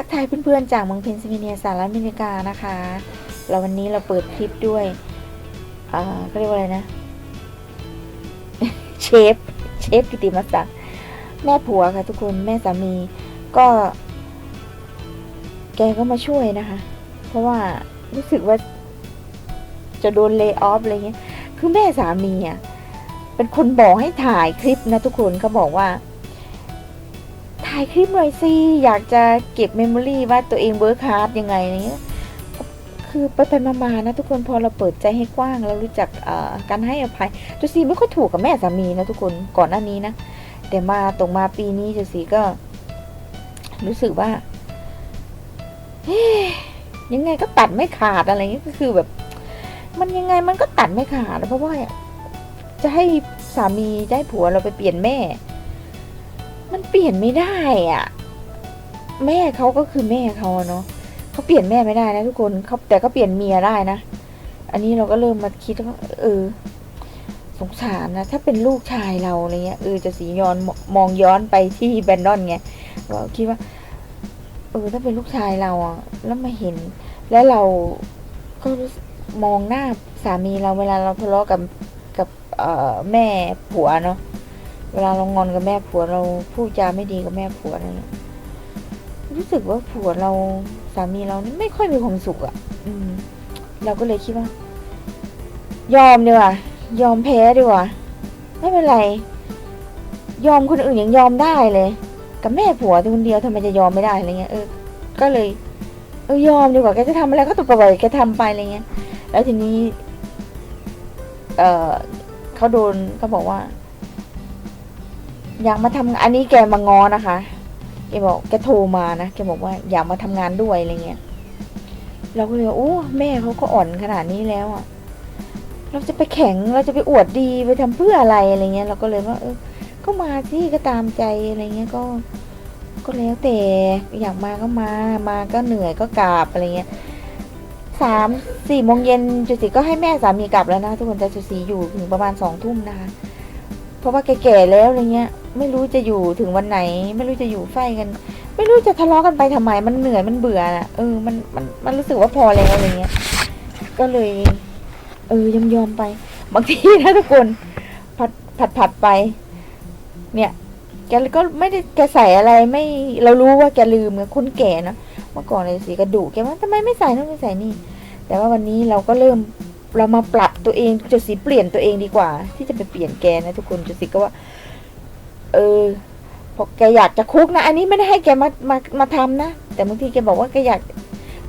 ทักทายเพื่อนๆ จากเมืองเพนซิลเวเนียสหรัฐอเมริกานะคะแล้ววันนี้เราเปิดคลิปด้วยอ่าเขาเรียกว่าอะไรนะ เชฟ เชฟกิติมศักดิ์แม่ผัวค่ะทุกคนแม่สามีก็ แกก็มาช่วยนะคะ เพราะว่ารู้สึกว่า จะโดนเล y o ออฟอะไรเงี้ย คือแม่สามีอะเป็นคนบอกให้ถ่ายคลิปนะทุกคนเขาบอกว่าายคลิปหน่อยสิอยากจะเก็บเมมโมรีว่าตัวเองเวิร์คฮาร์ดยังไงอะไรเงี้ยคือไปไปมาๆนะทุกคนพอเราเปิดใจให้กว้างเรารู้จักการให้อภัยจูซีไม่ค่อยถูกกับแม่สามีนะทุกคนก่อนหน้านี้นะแต่มาตรงมาปีนี้จูซีก็ รู้สึกว่ายังไงก็ตัดไม่ขาดอะไรเงี้ยก็คือแบบ มันยังไงมันก็ตัดไม่ขาดอะเพราะว่าจะให้สามีจะให้ผัวเราไปเปลี่ยนแม่ มันเปลี่ยนไม่ได้อะ แม่เขาก็คือแม่เขาเนาะเขาเปลี่ยนแม่ไม่ได้นะทุกคนเขาแต่ก็เปลี่ยนเมียได้นะ อันนี้เราก็เริ่มมาคิดว่าเออ สงสารนะ ถ้าเป็นลูกชายเราอะไรเงี้ยเออจะสีย้อนมองย้อนไปที่แบนดอนไงเราคิดว่า เออถ้าเป็นลูกชายเราอะ แล้วมาเห็น แล้วเราก็มองหน้าสามีเราเวลาเราทะเลาะกับกับเออแม่ผัวเนาะ เวลาเรางอนกับแม่ผัวเราพูดจาไม่ดีกับแม่ผัวอะไรเงี้ยรู้สึกว่าผัวเราสามีเรานี่ไม่ค่อยมีความสุขอะ่ะ อืม เราก็เลยคิดว่า ยอมดีกว่ายอมแพ้ดีกว่าไม่เป็นไร ยอมคนอื่นยังยอมได้เลย กับแม่ผัวแต่คนเดียวทำไมจะยอมไม่ได้อะไรเงี้ยเออก็เลยเออยอมดีกว่าแกจะทำอะไรก็ตกปล่อยแกทำไปอะไรเงี้ย แล้วทีนี้ เออเขาโดนเขาบอกว่า อยากมาทำอันนี้แกมางอนะคะแกบอกแกโทรมานะแกบอกว่าอยากมาทำงานด้วยอะไรเงี้ยเราก็เลยโอ้แม่เขาก็อ่อนขนาดนี้แล้วอะ เราจะไปแข่งเราจะไปอวดดีไปทำเพื่ออะไรอะไรเงี้ย เราก็เลยว่า เออ ก็มาสิก็ตามใจอะไรเงี้ยก็ ก็แล้วแต่อยากมาก็มามาก็เหนื่อยก็กราบอะไรเงี้ยสามสี่โมงเย็นจุสีก็ให้แม่สามีกลับแล้วนะทุกคนแต่จุสีอยู่ถึงประมาณสองทุ่มนะคะ เพราะว่าแก่ๆแล้วอะไรเงี้ย ไม่รู้จะอยู่ถึงวันไหน ไม่รู้จะอยู่ไฟกัน ไม่รู้จะทะเลาะกันไปทำไมมันเหนื่อยมันเบื่อน่ะเออมันมันมันรู้สึกว่าพอแล้วอะไรเงี้ย ก็เลย เออยอมยอมๆไป บางทีนะทุกคนผัดผัดผัดไป เนี่ยแกก็ไม่ได้แกใส่อะไรไม่เรารู้ว่าแกลืมไงคนแก่นะเมื่อก่อนเลยสีกระดูกแกว่าทำไมไม่ใส่นู่นไม่ใส่นี่ แต่ว่าวันนี้เราก็เริ่ม เรามาปรับตัวเองจุดสีเปลี่ยนตัวเองดีกว่า ที่จะไปเปลี่ยนแกนะทุกคนจุดสีก็ว่า เออพอแกอยากจะคุกนะ อันนี้ไม่ได้ให้แกมามามาทำนะแต่บางทีแกบอกว่าแกอยาก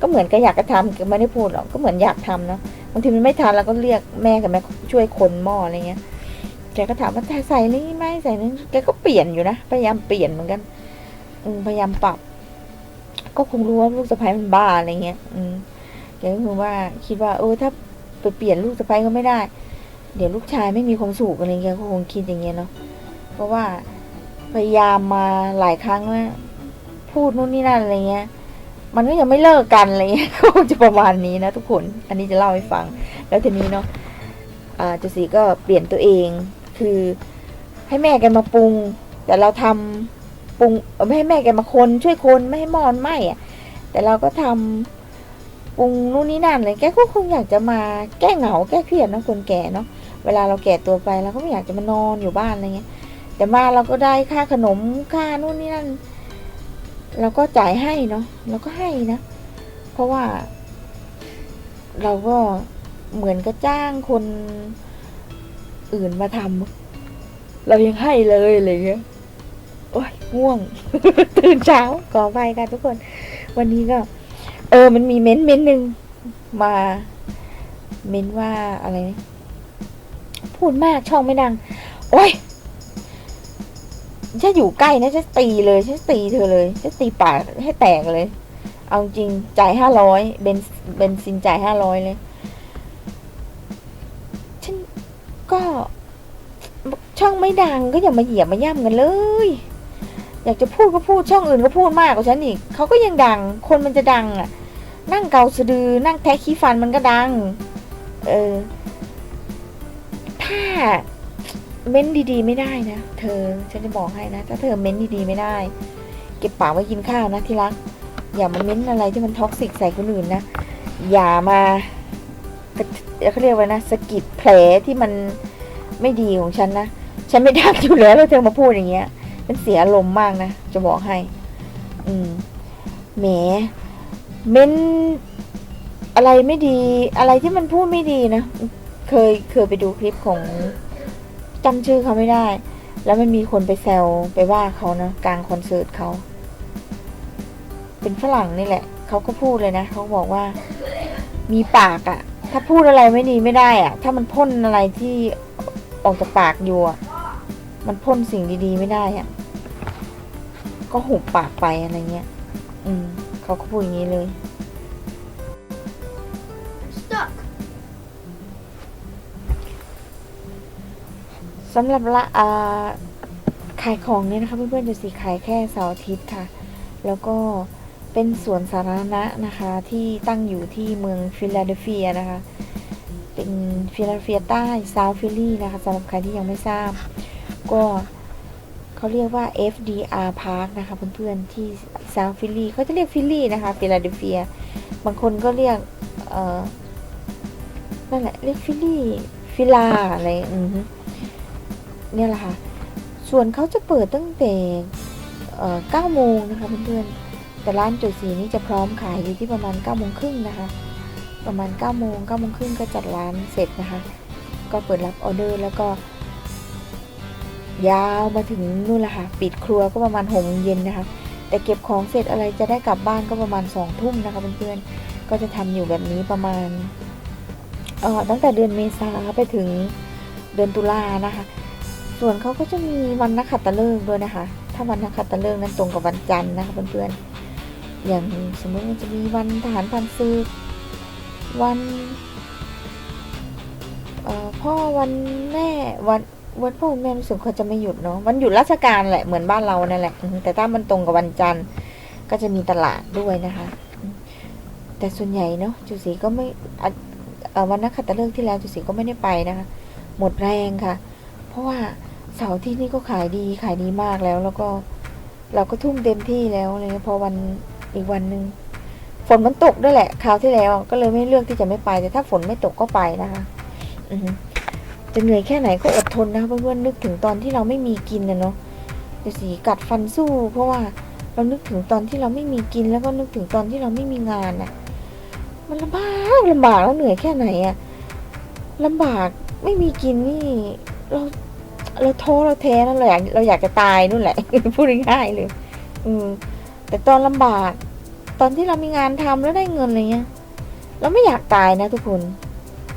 ก็เหมือนแกอยากจะทำแกไม่ได้พูดหรอกก็เหมือนอยากทำเนาะบางทีมันไม่ทันเราก็เรียกแม่กับแม่ช่วยคนหม้ออะไรเงี้ยแกก็ถามว่าใส่นี่ไหมใส่นี่แกก็เปลี่ยนอยู่นะพยายามเปลี่ยนเหมือนกันอืพยายามปรับ ก็คงรู้ว่าลูกสะใภ้มันบ้าอะไรเงี้ย อืมแกก็คือว่าคิดว่าเออถ้า ไปเปลี่ยนลูกสะใภ้ก็ไม่ได้ เดี๋ยวลูกชายไม่มีความสุขอะไรเงี้ยก็คงคิดอย่างเงี้ยเนาะเพราะว่าพยายามมาหลายครั้งแล้วพูดนู่นนี่นั่นอะไรเงี้ย มันก็ยังไม่เลิกกันอะไรเงี้ยก็คงจะประมาณนี้นะทุกคน อันนี้จะเล่าให้ฟัง แล้วทีนี้เนาะอ่าเจสีก็เปลี่ยนตัวเอง คือให้แม่แกมาปรุง แต่เราทำปรุงไม่ให้แม่แกมาคนช่วยคนไม่ให้มอนไหมอะ แต่เราก็ทำ ปรุงนู่นนี่นั่นเลยแกก็คงอยากจะมาแก้เหงาแก้เครียดนะคนแก่เนาะเวลาเราแก่ตัวไปเราก็ไม่อยากจะมานอนอยู่บ้านอะไรเงี้ยแต่มาเราก็ได้ค่าขนมค่านู่นนี่นั่นเราก็จ่ายให้เนาะเราก็ให้นะ เพราะว่า เราก็เหมือนก็จ้างคนอื่นมาทำเรายังให้เลยอะไรเงี้ยโอ้ยง่วง ตื่นเช้าขอไปค่ะทุกคน วันนี้ก็ เออ มันมีเม้นต์เม้นต์หนึ่งมา เม้นต์ว่าอะไร พูดมากช่องไม่ดัง โอ้ยถ้าอยู่ใกล้นะจะตีเลยจะตีเธอเลยจะตีปากให้แตกเลย เอาจริงจ่ายห้าร้อยเบนเบนซินจ่ายห้าร้อยเลย ฉันก็ช่องไม่ดังก็อย่ามาเหยียบมาย่ำกันเลย อยากจะพูดก็พูดช่องอื่นก็พูดมากกว่าฉันอีกเขาก็ยังดัง คนมันจะดังอะ นั่งเกาสะดือ นั่งแทะขี้ฟันมันก็ดัง เออ ถ้าเม้นดีๆ ไม่ได้นะ เธอ ฉันจะบอกให้นะ ถ้าเธอเม้นดีๆ ไม่ได้ เก็บปากไว้กินข้าวนะที่รัก อย่ามาเม้นอะไรที่มันท็อกซิกใส่คนอื่นนะ อย่ามากระเขาเรียกว่านะสะกิดแผลที่มันไม่ดีของฉันนะ ฉันไม่ดักอยู่แล้วแล้วเธอมาพูดอย่างเงี้ย มันเสียอารมณ์มากนะ จะบอกให้ อืมแหม เม้นอะไรไม่ดี อะไรที่มันพูดไม่ดีนะ เคยเคยไปดูคลิปของจำชื่อเขาไม่ได้ แล้วมันมีคนไปแซวไปว่าเขานะกลางคอนเสิร์ตเขา เป็นฝรั่งนี่แหละ เขาก็พูดเลยนะ เขาบอกว่า มีปากอะถ้าพูดอะไรไม่ดีไม่ได้อะถ้ามันพ่นอะไรที่ออกจากปากอยู่อะมันพ่นสิ่งดีๆไม่ได้อะก็หุบปากไปอะไรเงี้ย อืม เขาก็พูดอย่างนี้เลย Stuck. สำหรับละอ่าขายของเนี่ยนะคะเพื่อนๆจะสีขายแค่เสาร์อาทิตย์ค่ะ แล้วก็เป็นสวนสาธารณะนะคะที่ตั้งอยู่ที่เมืองฟิลาเดลเฟียนะคะ เป็นฟิลาเดลเฟียใต้ซาวฟิลลี่นะคะสำหรับใครที่ยังไม่ทราบ ก็เขาเรียกว่า FDR Park นะคะเพื่อนๆที่ ซาวฟิลลี่เขาจะเรียกฟิลลี่นะคะฟิลาเดลเฟีย บางคนก็เรียกเออนั่นแหละเรียกฟิลลี่ฟิลาอะไรอือฮึเนี่ยแหละค่ะ ส่วนเขาจะเปิดตั้งแต่เอ่อ9โมงนะคะเพื่อนๆแต่ร้านจุดสีนี้จะพร้อมขายอยู่ที่ประมาณ9โมงครึ่งนะคะ ประมาณ9โมง9โมงครึ่งก็จัดร้านเสร็จนะคะ ก็เปิดรับออเดอร์แล้วก็ ยาวมาถึงนู่นแหละค่ะ ปิดครัวก็ประมาณหกโมงเย็นนะคะ แต่เก็บของเสร็จอะไรจะได้กลับบ้านก็ประมาณสองทุ่มนะคะเพื่อนๆก็จะทำอยู่แบบนี้ประมาณเอ่อตั้งแต่เดือนเมษาไปถึงเดือนตุลานะคะ ส่วนเขาก็จะมีวันนักขัตฤกษ์ด้วยนะคะ ถ้าวันนักขัตฤกษ์นั้นตรงกับวันจันทร์นะคะเพื่อนๆอย่างสมมติว่าจะมีวันทหารพันศึกวันพ่อวันแม่วัน วันพ่อแม่รู้สึกเขาจะไม่หยุดเนาะวันหยุดราชการแหละเหมือนบ้านเรานั่นแหละแต่ถ้ามันตรงกับวันจันทร์ก็จะมีตลาดด้วยนะคะ แต่ส่วนใหญ่เนาะจุสีก็ไม่วันนักขัตฤกษ์ที่แล้วจุสีก็ไม่ได้ไปนะคะ หมดแรงค่ะ เพราะว่าเสาร์ที่นี่ก็ขายดีขายดีมากแล้ว แล้วก็เราก็ทุ่มเต็มที่แล้วเลยพอวันอีกวันหนึ่งฝนมันตกด้วยแหละคราวที่แล้ว ก็เลยไม่เลือกที่จะไม่ไปแต่ถ้าฝนไม่ตกก็ไปนะคะ อือ จะเหนื่อยแค่ไหนก็อดทนนะเพื่อนๆนึกถึงตอนที่เราไม่มีกินนะเนาะจะสีกัดฟันสู้ เพราะว่าเรานึกถึงตอนที่เราไม่มีกินแล้วก็นึกถึงตอนที่เราไม่มีงานอะ่ะ มันลำบากลำบากแล้วเหนื่อยแค่ไหนอะ่ะลำบากไม่มีกินนี่เราเราท้อเราแท้นั่นเราอยากเราอยากจะตายนู่นแหละ พูดง่ายๆเลย อืมแต่ตอนลำบาก ตอนที่เรามีงานทำแล้วได้เงินอะไรเงี้ย เราไม่อยากตายนะทุกคน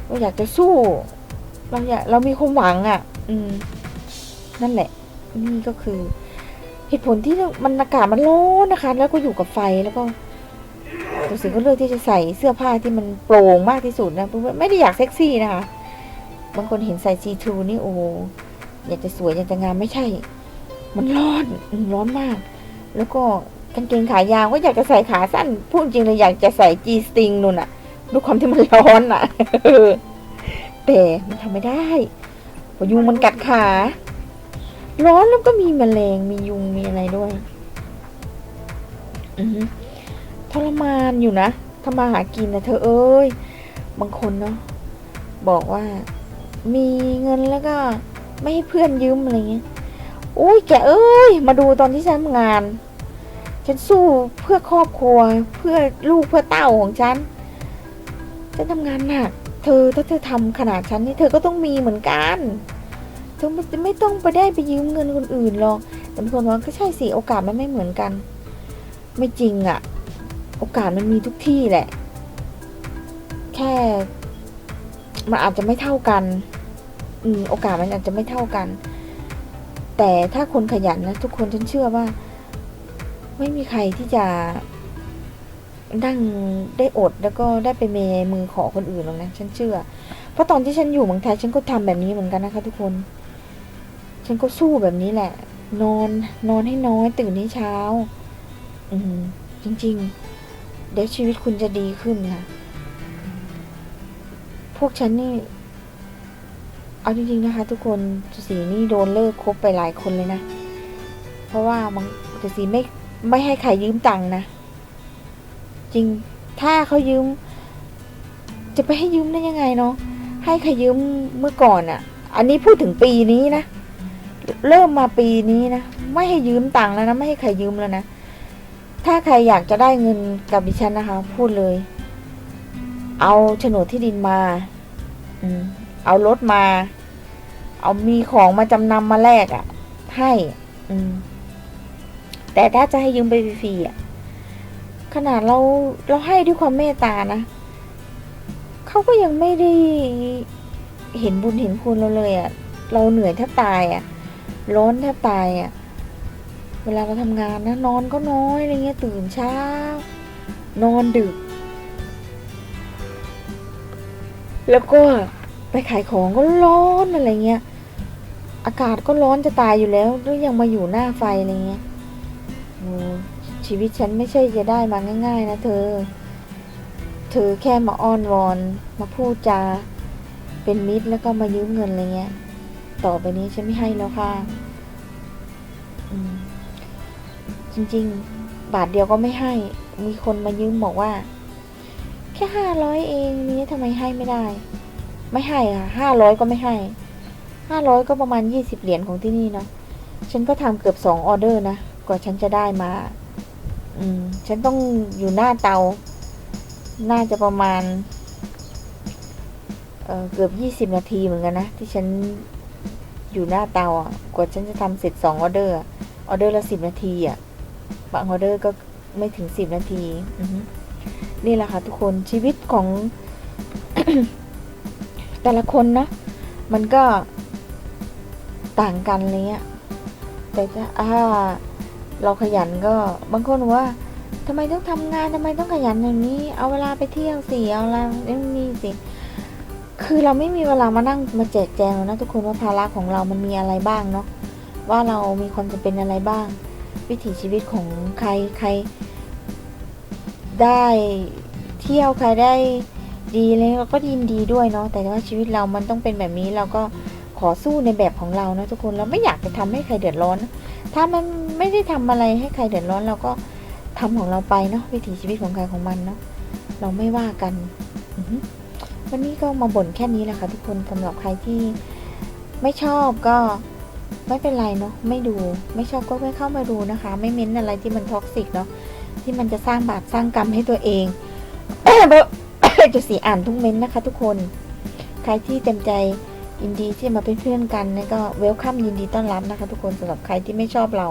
เราอยากจะสู้ เราอยากเรามีความหวังอะ่ะ อืม นั่นแหละ นี่ก็คือ เหตุผลที่มันอากาศมันร้อนนะคะ แล้วก็อยู่กับไฟแล้วก็ตัวสิงก็เลือกที่จะใส่เสื้อผ้าที่มันโปร่งมากที่สุดนะเพื่อนๆไม่ได้อยากเซ็กซี่นะคะ บางคนเห็นใส่ซีทูนี่โอ้อยากจะสวยอยากจะงามไม่ใช่ มันร้อนอืมร้อนมาก แล้วก็กางเกงขายาวก็อยากจะใส่ขาสั้นพูดจริงเลยอยากจะใส่จีสติงนู่นอะด้วยความที่มันร้อนอะ แต่มันทำไม่ได้พรายุงมันกัดขา ร้อนแล้วก็มีแมลงมียุงมีอะไรด้วยอือทรมานอยู่นะทำมาหากินนะเธอเอ้ย บางคนเนาะบอกว่า มีเงินแล้วก็ไม่ให้เพื่อนยืมอะไรเงี้ยอุ้ยแกเอ้ย มาดูตอนที่ฉันทำงาน ฉันสู้เพื่อครอบครัว เพื่อลูกเพื่อเต้าของฉัน ฉันทำงานหนัก เธอถ้าเธอทำขนาดฉันนี่เธอก็ต้องมีเหมือนกัน เธอไม่ไม่ต้องไปได้ไปยืมเงินคนอื่นหรอกแต่บางคนว่าก็ใช่สิโอกาสมันไม่เหมือนกัน ไม่จริงอะโอกาสมันมีทุกที่แหละ แค่ มันอาจจะไม่เท่ากัน อืม โอกาสมันอาจจะไม่เท่ากัน แต่ถ้าคนขยันนะทุกคนฉันเชื่อว่า ไม่มีใครที่จะ นั่งได้อดแล้วก็ได้ไปเมมือขอคนอื่นหรอกนะฉันเชื่อ เพราะตอนที่ฉันอยู่เมืองไทยฉันก็ทำแบบนี้เหมือนกันนะคะ ทุกคน ฉันก็สู้แบบนี้แหละ นอน นอนให้น้อย ตื่นให้เช้า อืมจริง ๆ เดี๋ยวชีวิตคุณจะดีขึ้นค่ะ พวกฉันนี่ เอาจริงๆนะคะ ทุกคนจุสีนี่โดนเลิกคบไปหลายคนเลยนะ เพราะว่าบางจุสีไม่ไม่ให้ใครยืมตังค์นะ จริง ถ้าเขายืม จะไปให้ยืมได้ยังไงเนาะให้ใครยืมเมื่อก่อนอะ่ะ อันนี้พูดถึงปีนี้นะ เริ่มมาปีนี้นะ ไม่ให้ยืมตังค์แล้วนะ ไม่ให้ใครยืมแล้วนะ ถ้าใครอยากจะได้เงินกับดิฉันนะคะ พูดเลย เอาโฉนดที่ดินมา อืม เอารถมา เอามีของมาจำนำมาแลกอะ่ะ ให้ อืม แต่ถ้าจะให้ยืมไปฟรีๆอะ ขนาดเราเราให้ด้วยความเมตตานะเขาก็ยังไม่ได้เห็นบุญเห็นคุณเราเลยอะ่ะ เราเหนื่อยแทบตายอะ่ะ ร้อนแทบตายอะ่ะ เวลาเราทำงานนะนอนก็น้อยอะไรเงี้ยตื่นเช้า นอนดึก แล้วก็ไปขายของก็ร้อนอะไรเงี้ย อากาศก็ร้อนจะตายอยู่แล้วแล้วยังมาอยู่หน้าไฟอะไรเงี้ยโอ้ ชีวิตฉันไม่ใช่จะได้มาง่าย ๆ นะเธอ เธอแค่มาอ้อนวอน มาพูดจา เป็นมิตรแล้วก็มายืมเงินอะไรเงี้ย ต่อไปนี้ฉันไม่ให้แล้วค่ะจริง ๆ บาทเดียวก็ไม่ให้ มีคนมายืมบอกว่า แค่ห้าร้อยเองนี้ทำไมให้ไม่ได้ ไม่ให้ค่ะห้าร้อยก็ไม่ให้ห้าร้อยก็ประมาณยี่สิบเหรียญของที่นี่เนาะฉันก็ทำเกือบสองออเดอร์นะ กว่าฉันจะได้มา อืม ฉันต้องอยู่หน้าเตา น่าจะประมาณ เออเกือบยี่สิบนาทีเหมือนกันนะ ที่ฉันอยู่หน้าเตาอะ กว่าฉันจะทำเสร็จสองออเดอร์อออเดอร์ละสิบนาทีอะ บางออเดอร์ก็ไม่ถึงสิบนาที นี่แหละค่ะทุกคนชีวิตของ แต่ละคนนะ มันก็ต่างกันอะไรเงี้ยแต่ถ้า เราขยันก็บางคนว่าทำไมต้องทำงานทำไมต้องขยันอย่างนี้ เอาเวลาไปเที่ยวสิเอาเวลาเรื่องนี้สิคือเราไม่มีเวลามานั่งมาแจกแจงนะทุกคนว่าภาระของเรามันมีอะไรบ้างเนาะว่าเรามีความจำเป็นอะไรบ้าง วิถีชีวิตของใครใคร ได้เที่ยวใครได้ดีเลยเราก็ยินดีด้วยเนาะแต่ว่าชีวิตเรามันต้องเป็นแบบนี้เราก็ขอสู้ในแบบของเรานะทุกคนเราไม่อยากจะทำให้ใครเดือดร้อน ถ้ามัน ไม่ได้ทำอะไรให้ใครเดือดร้อนเราก็ทำของเราไปเนาะวิถีชีวิตของใครของมันเนาะเราไม่ว่ากันวันนี้ก็มาบ่นแค่นี้แหละค่ะทุกคนสำหรับใครที่ไม่ชอบก็ไม่เป็นไรเนาะไม่ดูไม่ชอบก็ไม่เข้ามาดูนะคะ ไม่เม้นอะไรที่มันท็อกซิกเนาะที่มันจะสร้างบาปสร้างกรรมให้ตัวเองจะสีอ่านทุกเม้นต์นะคะ ทุกคน ใครที่เต็มใจยินดีที่มาเป็นเพื่อนกันนะก็เวลคัมยินดีต้อนรับนะคะ ทุกคนสำหรับใครที่ไม่ชอบเรา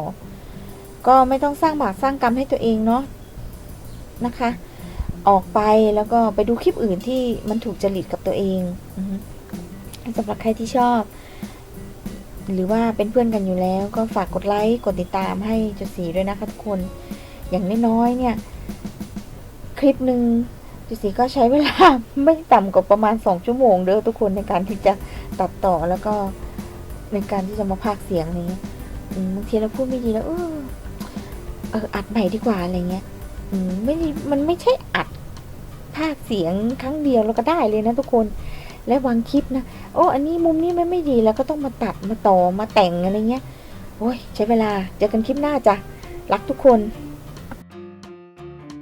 ก็ไม่ต้องสร้างบาปสร้างกรรมให้ตัวเองเนาะนะคะ ออกไปแล้วก็ไปดูคลิปอื่นที่มันถูกจริตกับตัวเองสำหรับใครที่ชอบ หรือว่าเป็นเพื่อนกันอยู่แล้ว ก็ฝากกดไลค์กดติดตามให้จุดสีด้วยนะคะทุกคนอย่างน้อยๆเนี่ย คลิปหนึ่งจุดสีก็ใช้เวลาไม่ต่ำกว่าประมาณสองชั่วโมงเด้อทุกคนในการที่จะตัดต่อแล้วก็ในการที่จะมาพากเสียงอะไรเงี้บางทีเราพูดไม่ดีแล้วเออ เอออัดใหม่ดีกว่าอะไรเงี้ยอืมไม่มันไม่ใช่อัดภาคเสียงครั้งเดียวแล้วก็ได้เลยนะทุกคน และวางคลิปนะโอ้อันนี้มุมนี้มันไม่ดีแล้วก็ต้องมาตัดมาต่อมาแต่งอะไรเงี้ยโอ้ยใช้เวลาเจอกันคลิปหน้าจ้ะรักทุกคน「